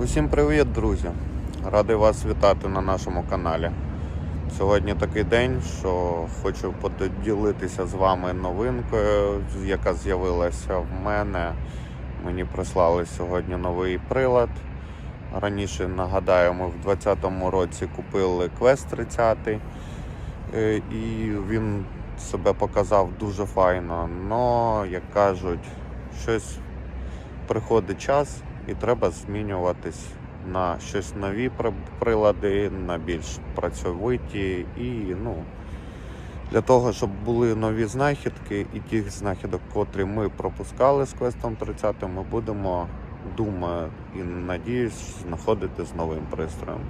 Усім привіт, друзі! Радий вас вітати на нашому каналі. Сьогодні такий день, що хочу поділитися з вами новинкою, яка з'явилася в мене. Мені прислали сьогодні новий прилад. Раніше нагадаю, ми в 2020 році купили Quest 30 е, і він себе показав дуже файно. Но, як кажуть, щось приходить час і треба змінюватись на щось нові прилади, на більш працьовиті і ну. Для того, щоб були нові знахідки, і тих знахідок, котрі ми пропускали з квестом 30, ми будемо, думаю і надіюсь, знаходити з новим пристроєм.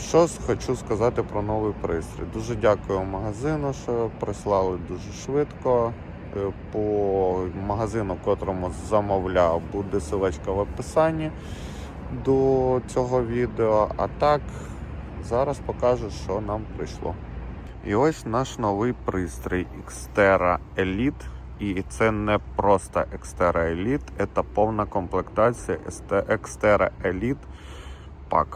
Що хочу сказати про новий пристрій. Дуже дякую магазину, що прислали дуже швидко. Е, По магазину, котрому замовляв, буде ссылочка в описанні до цього відео. А так, зараз покажу, що нам прийшло. І ось наш новий пристрій Xterra Elite. І це не просто Xterra Elite, це повна комплектація Xterra Elite Pack.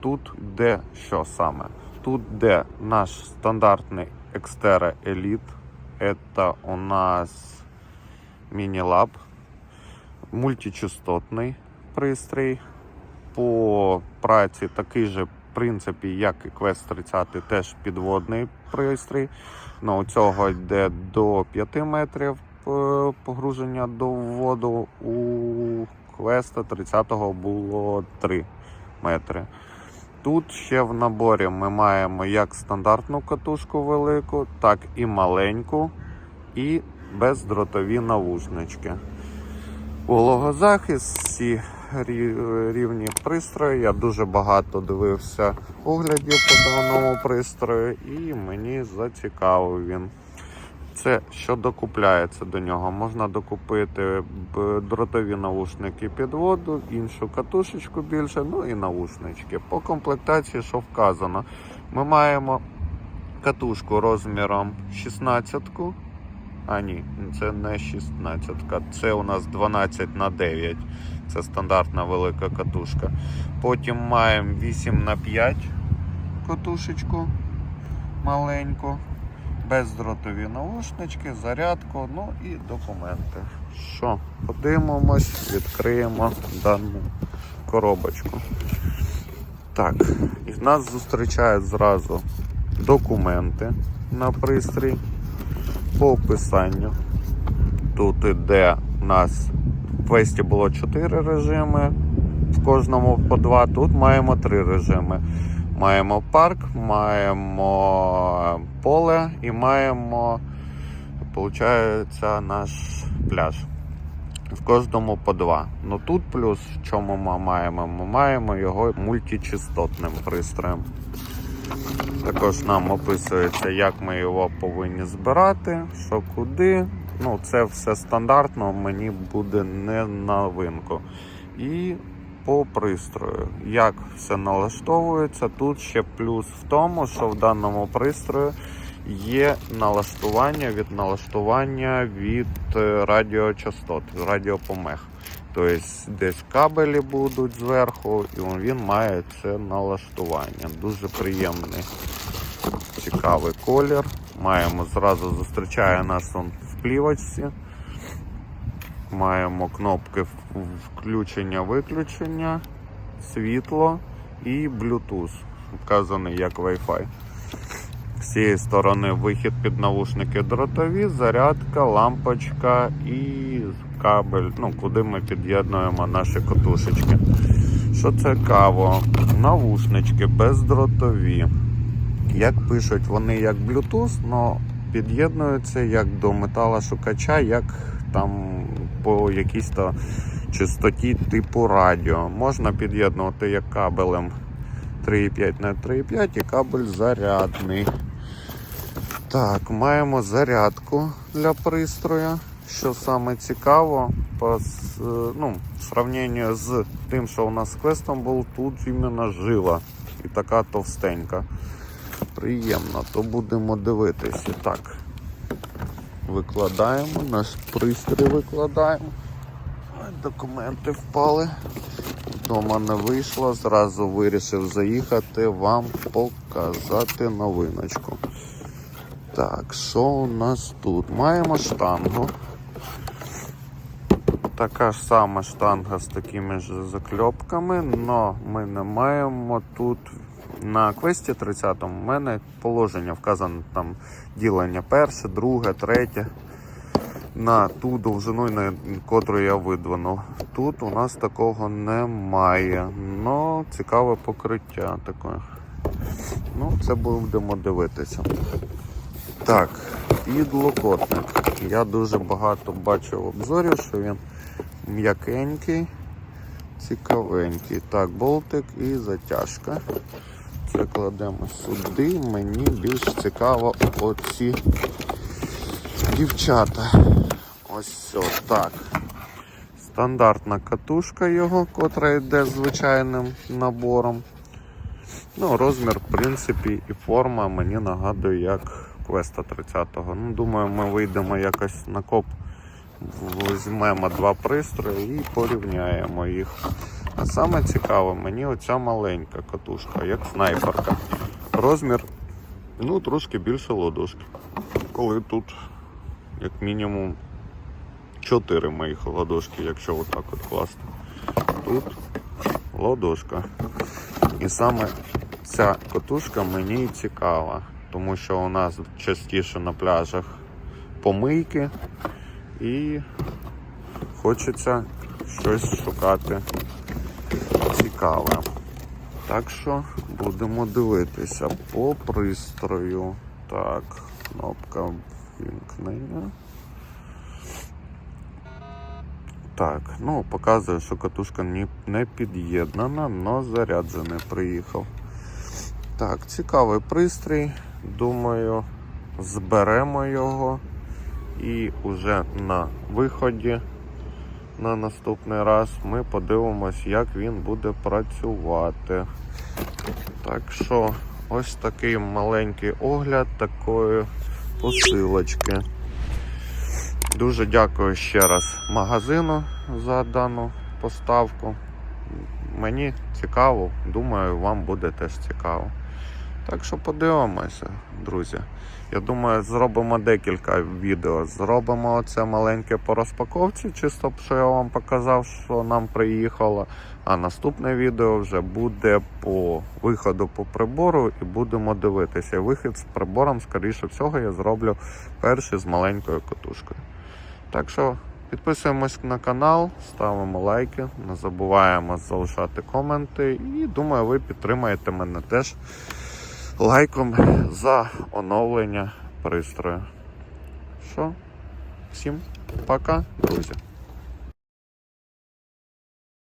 Тут де що саме? Тут де наш стандартний Xterra Elite. Это у нас міні-лаб, мультичастотний пристрій. По праці такий же в принципі, як і Quest 30, теж підводний пристрій. Ну, у цього йде до 5 метрів е, погруження до воду. У Quest 30 було 3 метри. Тут ще в наборі ми маємо як стандартну катушку велику, так і маленьку, і бездротові навушнички. Вологозахист, всі рівні пристрої. Я дуже багато дивився оглядів по даному пристрою, і мені зацікавив він. Це що докупляється до нього. Можна докупити дротові наушники під воду, іншу катушечку більше, ну і наушнички. По комплектації, що вказано, ми маємо катушку розміром 16. А ні, це не 16, це у нас 12 на 9. Це стандартна велика катушка. Потім маємо 8 на 5 катушечку маленьку бездротові наушнички, зарядку, ну і документи. Що, подивимось, відкриємо дану коробочку. Так, і нас зустрічають зразу документи на пристрій по описанню. Тут іде у нас в квесті було 4 режими, в кожному по 2. Тут маємо 3 режими. Маємо парк, маємо поле і маємо, виходить, наш пляж. В кожному по два. Ну тут плюс, в чому ми маємо? Ми маємо його мультичастотним пристроєм. Також нам описується, як ми його повинні збирати, що куди. Ну, це все стандартно, мені буде не новинку. І по пристрою. Як все налаштовується, тут ще плюс в тому, що в даному пристрою є налаштування від налаштування від е, радіочастот, радіопомех. Тобто десь кабелі будуть зверху, і він має це налаштування. Дуже приємний, цікавий колір. Маємо зразу зустрічає нас он в плівочці. Маємо кнопки включення-виключення, світло і Bluetooth, вказаний як Wi-Fi. З цієї сторони вихід під навушники дротові, зарядка, лампочка і кабель, ну, куди ми під'єднуємо наші катушечки. Що цікаво, навушнички бездротові. Як пишуть, вони як Bluetooth, але під'єднуються як до металошукача, як там по якійсь то частоті типу радіо. Можна під'єднувати як кабелем 3,5 на 3,5 і кабель зарядний. Так, маємо зарядку для пристрою. Що саме цікаво, по, е, ну, в сравненні з тим, що у нас з квестом був, тут іменно жила і така товстенька. Приємно, то будемо дивитися. Так, викладаємо, наш пристрій викладаємо. Документи впали. вдома не вийшло, зразу вирішив заїхати вам показати новиночку. Так, що у нас тут? Маємо штангу. Така ж сама штанга з такими ж закльопками, але ми не маємо тут на квесті 30 у мене положення вказано там ділення перше, друге, третє на ту довжину, на котру я видвинув. Тут у нас такого немає. Ну, цікаве покриття таке. Ну, це будемо дивитися. Так, підлокотник. Я дуже багато бачив обзорів, що він м'якенький, цікавенький. Так, болтик і затяжка. Це кладемо сюди. Мені більш цікаво оці дівчата. Ось все. Стандартна катушка його, котра йде звичайним набором. Ну, розмір, в принципі, і форма мені нагадує, як Квеста 30-го. Ну, думаю, ми вийдемо якось на коп, візьмемо два пристрої і порівняємо їх. А саме цікаве, мені оця маленька катушка, як снайперка. Розмір ну, трошки більше ладошки. Коли тут, як мінімум, 4 моїх ладошки, якщо отак от класти. Тут ладошка. І саме ця катушка мені цікава, тому що у нас частіше на пляжах помийки і хочеться щось шукати цікаве. Так що будемо дивитися по пристрою. Так, кнопка вімкнення. Так, ну показує, що катушка не під'єднана, але заряджений приїхав. Так, цікавий пристрій. Думаю, зберемо його і вже на виході на наступний раз ми подивимось, як він буде працювати. Так що, ось такий маленький огляд такої посилочки. Дуже дякую ще раз магазину за дану поставку. Мені цікаво, думаю, вам буде теж цікаво. Так що подивимося, друзі. Я думаю, зробимо декілька відео. Зробимо оце маленьке по розпаковці, чисто що я вам показав, що нам приїхало. А наступне відео вже буде по виходу по прибору і будемо дивитися. Вихід з прибором, скоріше всього, я зроблю перший з маленькою катушкою. Так що підписуємось на канал, ставимо лайки, не забуваємо залишати коменти і думаю, ви підтримаєте мене теж лайком за оновлення пристрою. Що? Всім пока, друзі!